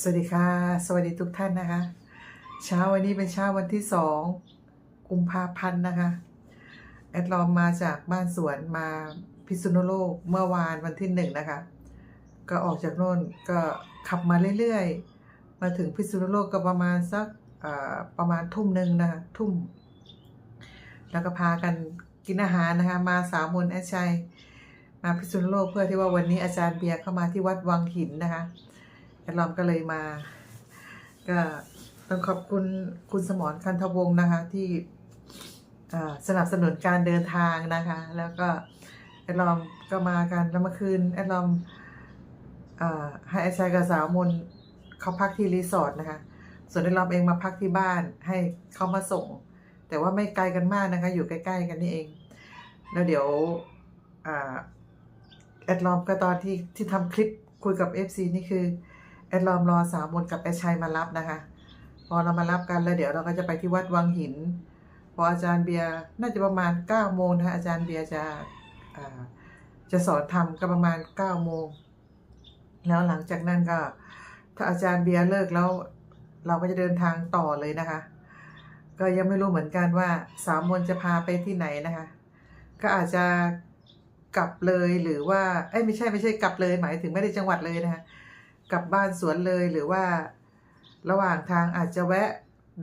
สวัสดีค่ะ สวัสดีทุกท่านนะคะ เช้าวันนี้เป็นเช้าวันที่สองกุมภาพันธ์นะคะ แอดลอมมาจากบ้านสวนมาพิษณุโลกเมื่อวานวันที่หนึ่งนะคะ ก็ออกจากโน่นก็ขับมาเรื่อยๆ มาถึงพิษณุโลกก็ประมาณสักประมาณทุ่มหนึ่งนะคะทุ่ม แล้วก็พากันกินอาหารนะคะ มาสามมนแอดชัยมาพิษณุโลกเพื่อที่ว่าวันนี้อาจารย์เบียร์เข้ามาที่วัดวังหินนะคะ ดลอมก็เลยมา ก็ต้องขอบคุณคุณสมรคันธวงศ์นะคะ ที่สนับสนุนการเดินทางนะคะ แล้วก็แอดลอมก็มากันแล้วเมื่อคืนแอดลอมอให้อาจายกับสาวมนเขาพักที่รีสอร์ทนะคะ ส่วนแอดลอมเองมาพักที่บ้านให้เขามาส่ง แต่ว่าไม่ไกลกันมากนะคะ อยู่ใกล้ๆกันนี่เอง แล้วเดี๋ยวอแอดลอมก็ตอนที่ที่ทำคลิปคุยกับ FC นี่คือ แอดลอมรอสามมนกับแอดชัยมารับนะคะ พอเรามารับกันแล้วเดี๋ยวเราก็จะไปที่วัดวังหิน พออาจารย์เบียร์น่าจะประมาณ9ก้าโมงนะคะอาจารย์เบียร์จะจะสอนทำก็ประมาณ9ก้าโมงแล้วหลังจากนั้นก็ ถ้าอาจารย์เบียร์เลิกแล้วเราก็จะเดินทางต่อเลยนะคะ ก็ยังไม่รู้เหมือนกันว่าสามมนจะพาไปที่ไหนนะคะ ก็อาจจะกลับเลยหรือว่าเอ้ยไม่ใช่ไม่ใช่กลับเลย หมายถึงไม่ได้จังหวัดเลยนะคะ กลับบ้านสวนเลยหรือว่า ระหว่างทางอาจจะแวะ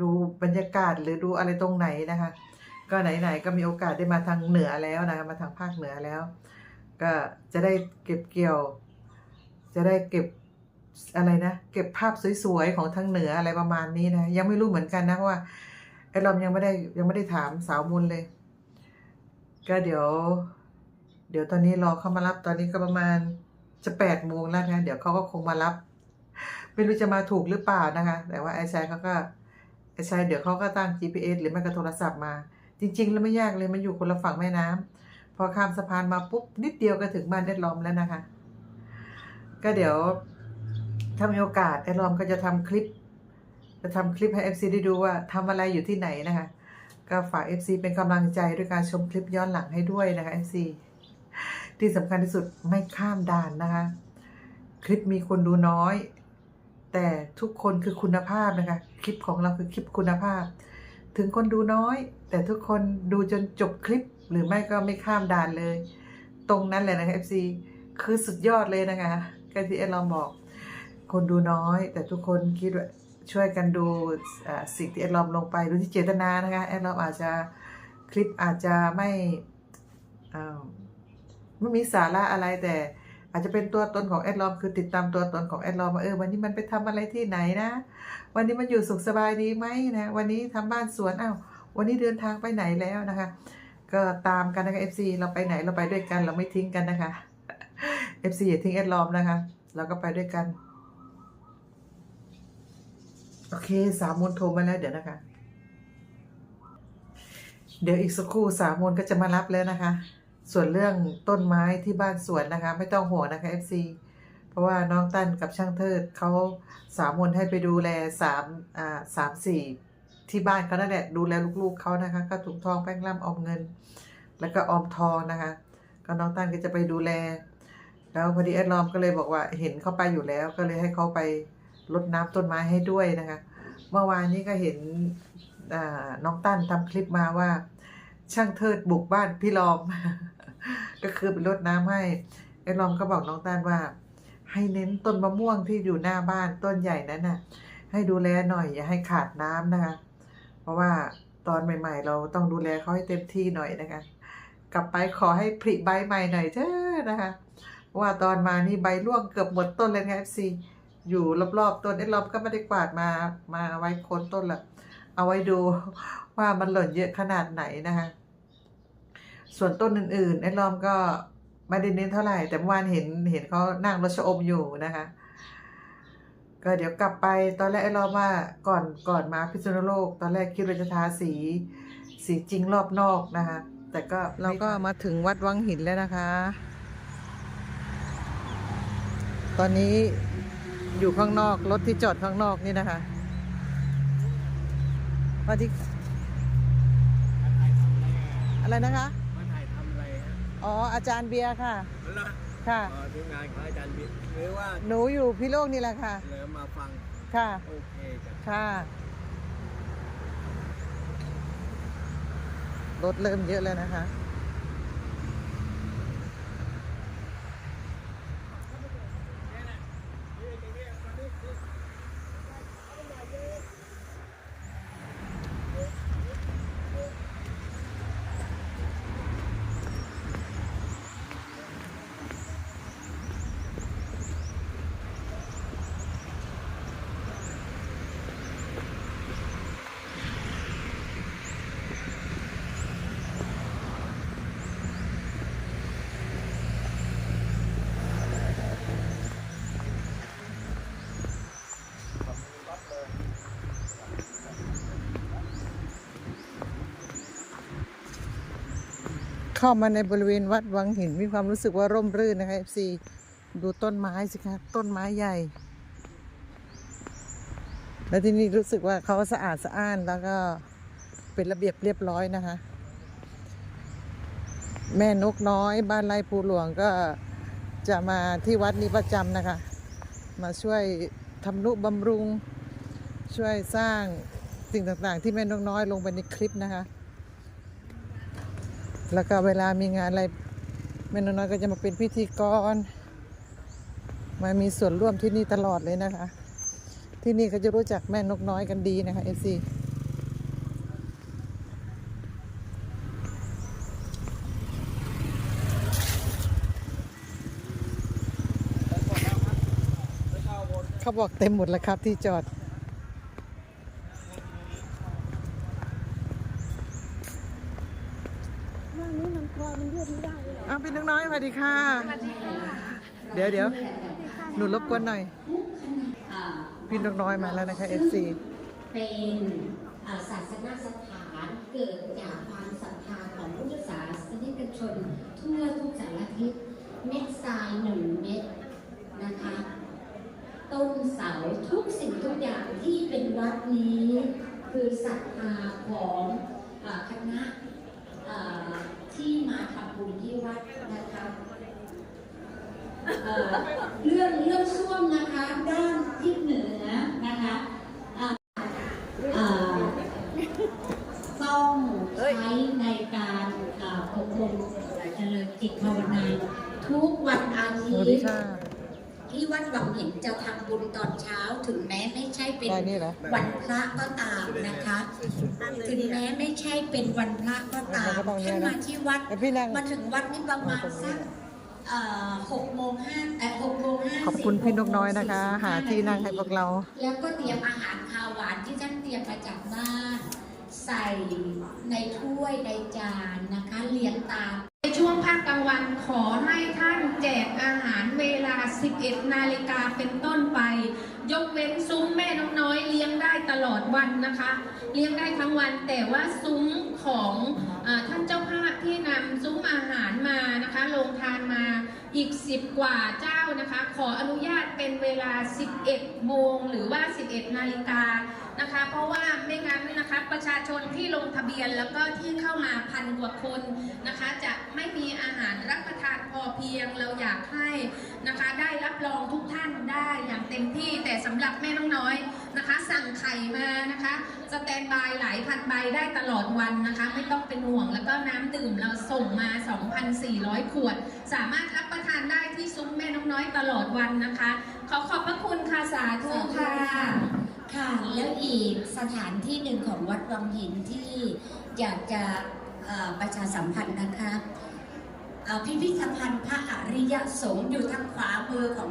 ดูบรรยากาศหรือดูอะไรตรงไหนนะคะ ก็ไหนๆก็มีโอกาสได้มาทางเหนือแล้วนะคะมาทางภาคเหนือแล้ว ก็จะได้เก็บเกี่ยว จะได้เก็บอะไรนะเก็บภาพสวยๆของทางเหนืออะไรประมาณนี้นะยังไม่รู้เหมือนกันนะเพราะว่าไอ้ลอมยังไม่ได้ยังไม่ได้ถามสาวมุนเลย ก็เดี๋ยว เดี๋ยวตอนนี้รอเข้ามารับตอนนี้ก็ประมาณ จะแปดโมงแล้วนะเดี๋ยวเขาก็คงมารับ ไม่รู้จะมาถูกหรือเปล่านะคะ แต่ว่าไอ้ชายเขาก็ไอ้ชายเดี๋ยวเขาก็ตั้ง GPS หรือไม่ก็โทรศัพท์มา จริง ๆ แล้วไม่ยากเลยมันอยู่คนละฝั่งแม่น้ำพอข้ามสะพานมาปุ๊บนิดเดียวก็ถึงบ้านเอ็ดลอมแล้วนะคะ ก็เดี๋ยวถ้ามีโอกาสเอ็ดลอมก็จะทำคลิป จะทำคลิปให้ FC ได้ดูว่าทำอะไรอยู่ที่ไหนนะคะก็ฝาก FC เป็นกำลังใจด้วยการชมคลิปย้อนหลังให้ด้วยนะคะ FC ที่สำคัญที่สุดไม่ข้ามด่านนะคะ คลิปมีคนดูน้อย แต่ทุกคนคือคุณภาพนะคะ คลิปของเราคือคลิปคุณภาพ ถึงคนดูน้อย แต่ทุกคนดูจนจบคลิปหรือไม่ก็ไม่ข้ามด่านเลย ตรงนั้นเลยนะคะ FC คือสุดยอดเลยนะคะก็ที่เอ็ลองบอก คนดูน้อย แต่ทุกคนคิดว่าช่วยกันดูสิ่งที่เอ็ดลอมลงไปดูที่เจตนานะคะเอ็ดลอมอาจจะคลิปอาจจะไม่ ไม่มีสาระอะไรแต่อาจจะเป็นตัวตนของแอดลอมคือติดตามตัวตนของแอดลอมว่าเออวันนี้มันไปทำอะไรที่ไหนนะ วันนี้มันอยู่สุขสบายดีไหมนะวันนี้ทำบ้านสวนอ้าววันนี้เดินทางไปไหนแล้วนะคะ ก็ตามกันนะคะ FC เราไปไหนเราไปด้วยกันเราไม่ทิ้งกันนะคะ FC อย่าทิ้งแอดลอมนะคะ เราก็ไปด้วยกันโอเคสามมนโทรมาแล้วเดี๋ยวนะคะ เดี๋ยวอีกสักครู่สามมนก็จะมารับแล้วนะคะ ส่วนเรื่องต้นไม้ที่บ้านสวนนะคะ ไม่ต้องห่วงนะคะ FC เพราะว่าน้องตั้นกับช่างเทิดเขาสามมนให้ไปดูแลสามอ่าสามสี่ที่บ้านเขานั่นแหละดูแลลูกๆเขานะคะก็ถุงทองแป้งล่ำออมเงิน แล้วก็ออมทองนะคะ ก็น้องตั้นก็จะไปดูแล แล้วพอดีแอดลอมก็เลยบอกว่าเห็นเขาไปอยู่แล้ว ก็เลยให้เขาไปรดน้ำต้นไม้ให้ด้วยนะคะ เมื่อวานนี้ก็เห็นอ่าน้องตั้นทำคลิปมาว่า ช่างเทิดบุกบ้านพี่ลอม ก็คือไปรดน้ำให้ไอ้ลอมก็บอกน้องตั้นว่า ให้เน้นต้นมะม่วงที่อยู่หน้าบ้านต้นใหญ่นั้นน่ะ ให้ดูแลหน่อยอย่าให้ขาดน้ำนะคะ เพราะว่าตอนใหม่ ๆ เราต้องดูแลเขาให้เต็มที่หน่อยนะคะ กลับไปขอให้ผลิใบใหม่หน่อยเถอะนะคะเพราะว่าตอนมานี่ใบร่วงเกือบหมดต้นเลยนะเอฟซีอยู่รอบๆต้นไอ้ลอมก็ไม่ได้กวาดมามาไว้โคนต้นละเอาไว้ดูว่ามันหล่นเยอะขนาดไหนนะคะ ส่วนต้นอื่นๆไอ้ลอมก็ไม่ได้เน้นเท่าไหร่ แต่เมื่อวานเห็นเห็นเขานั่งรถชอมอยู่นะคะ ก็เดี๋ยวกลับไปตอนแรกไอ้ลอมว่าก่อนก่อนมาพิษณุโลก ตอนแรกคิดว่าจะทาสีสีจริงรอบนอกนะคะ แต่ก็เราก็มาถึงวัดวังหินแล้วนะคะ ตอนนี้อยู่ข้างนอกรถที่จอดข้างนอกนี่นะคะมาที่อะไรนะคะ อะไรฮะอ๋ออาจารย์เบียร์ค่ะ แล้วค่ะเอ่อทีมงานของอาจารย์บิ๊กหรือว่าหนูอยู่พิโลกนี่แหละค่ะ เหลือมาฟัง ค่ะ โอเคจ้ะค่ะ รถเริ่มเยอะแล้วนะคะ เข้ามาในบริเวณวัดวังหินมีความรู้สึกว่าร่มรื่นนะคะ FC ดูต้นไม้สิคะต้นไม้ใหญ่ แล้วที่นี่รู้สึกว่าเขาสะอาดสะอ้านแล้วก็เป็นระเบียบเรียบร้อยนะคะ แม่นกน้อย บ้านไร่ภูหลวงก็จะมาที่วัดนี้ประจำนะคะ มาช่วยทำนุบำรุง ช่วยสร้างสิ่งต่างๆ ที่แม่นกน้อยลงไปในคลิปนะคะ แล้วก็เวลามีงานอะไรแม่นกน้อยก็จะมาเป็นพิธีกร มามีส่วนร่วมที่นี่ตลอดเลยนะคะ ที่นี่เขาจะรู้จักแม่นกน้อยกันดีนะคะเอซีเขาบอกเต็มหมดแล้วครับที่จอด อ้าวพี่นกน้อยสวัสดีค่ะ เดี๋ยวเดี๋ยวหนูรบกวนหน่อยอ่าพี่นกน้อยมาแล้วนะคะเอฟซีเป็นอ่าศาสนสถานเกิดจากความศรัทธาของพุทธศาสนิกชนทั่วทุกสารทิศเม็ดทรายหนึ่งเม็ดนะคะต้นเสาทุกสิ่งทุกอย่างที่เป็นวัดนี้ คือศรัทธาของอาคณะอ่าที่มาทำบุญที่วัดนะคะ เอ่อเรื่องเรื่องส้วมนะคะด้านทิศเหนือนะคะอ่าอ่าต้องใช้ในการอ่าอบรมเจริญจิตภาวนาทุกวันอาสทิวัสดีตย์ค่ะที่วัดวังหินจะทำบุญตอนเช้าถึงแม้ไม่ใช่เป็นได้นี่เหรอ วันพระก็ตามนะคะ ถึงแม้ไม่ใช่เป็นวันพระก็ตามมันก็ต้องเนี่ท่ายนนะมาที่วัด แล้วพี่นั่ง มาถึงวัดนี่ประมาณตรงนี้สักเอ่อ หกโมงห้าเอ่อหกโมงห้าขอบคุณพี่นกน้อยนะคะ หาที่นั่งให้พวกเรา แล้วก็เตรียมอาหารคาวหวานที่ท่านเตรียมมาจากบ้าน ใส่ในถ้วยในจานนะคะเรียงตามในช่วงภาคกลางวันขอให้ท่านแจกอาหารเวลา 11 นาฬิกาเป็นต้นไป ยกเว้นซุ้มแม่น้องน้อยเลี้ยงได้ตลอดวันนะคะ เลี้ยงได้ทั้งวันแต่ว่าซุ้มของอาท่านเจ้าภาพที่นำซุ้มอาหารมานะคะลงทานมา อีก 10 กว่าเจ้านะคะ ขออนุญาตเป็นเวลา 11 โมงหรือว่า 11 นาฬิกานะคะ เพราะว่าไม่งั้นนะคะประชาชนที่ลงทะเบียนแล้วก็ที่เข้ามาพันกว่าคนนะคะ จะไม่มีอาหารรับประทานพอเพียงเราอยากให้นะคะ ได้รับรองทุกท่านได้อย่างเต็มที่แต่สำหรับแม่น้องน้อยนะคะ สั่งไข่มานะคะสแตนบายหลายพันใบได้ตลอดวันนะคะ ไม่ต้องเป็นห่วงแล้วก็น้ำดื่มเราส่งมา 2,400 ขวด สามารถรับ น้อยตลอดวันนะคะ ขอขอบพระคุณค่ะสาธุค่ะค่ะแล้วอีกสถานที่หนึ่งของวัดวังหินที่อยากจะประชาสัมพันธ์นะคะพิพิธภัณฑ์พระอริยสงฆ์อยู่ทางขวามือของ